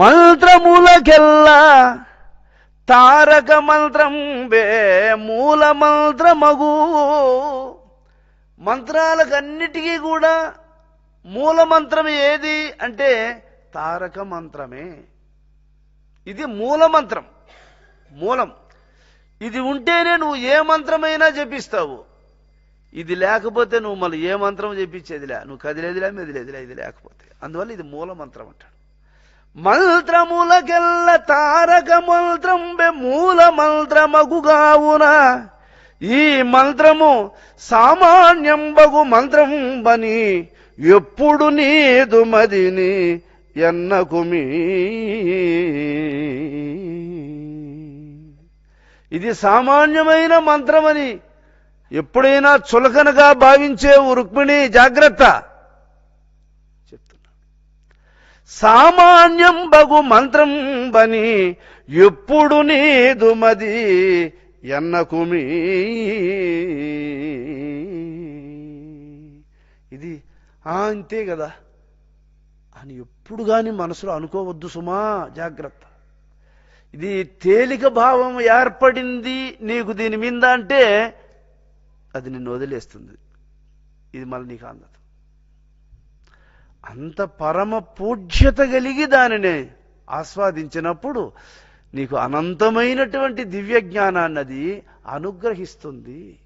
మంత్రములకెల్లా తారక మంత్రం వే మూల మంత్రమగు మంత్రాలకన్నిటికీ కూడా మూల మంత్రం ఏది అంటే తారక మంత్రమే ఇది మూల మంత్రం మూలం. ఇది ఉంటేనే నువ్వు ఏ మంత్రమైనా జపిస్తావు. ఇది లేకపోతే నువ్వు మళ్ళీ ఏ మంత్రం చెప్పించేదిలే నువ్వు కదిలేదిలే మెదిలేదిలే ఇది లేకపోతే. అందువల్ల ఇది మూల మంత్రం అంటాడు. మంత్రములకెల్ల తారక మంత్రం బె మూల మంత్రమగుగావున ఈ మంత్రము సామాన్యం బగు మంత్రం బని ఎప్పుడు నీదు మదిని ఎన్నకుమి ఇది సామాన్యమైన మంత్రమని ఎప్పుడైనా చులకనగా భావించే రుక్మిణి జాగ్రత్త. చెప్తున్నా. సామాన్యం బగు మంత్రం బని ఎప్పుడు నీదు మది ఎన్నకుమి ఇది "ఆ, అంతే కదా. అని ఎప్పుడు గాని మనసులో అనుకోవద్దు సుమా జాగ్రత్త. ఇది తేలిక భావం ఏర్పడింది నీకు దీని మీద అంటే అది నిన్ను వదిలేస్తుంది. ఇది మళ్ళీ నీకు అందదు. అంత పరమ పూజ్యత కలిగి దానిని ఆస్వాదించినప్పుడు నీకు అనంతమైనటువంటి దివ్య జ్ఞానాన్నది అనుగ్రహిస్తుంది.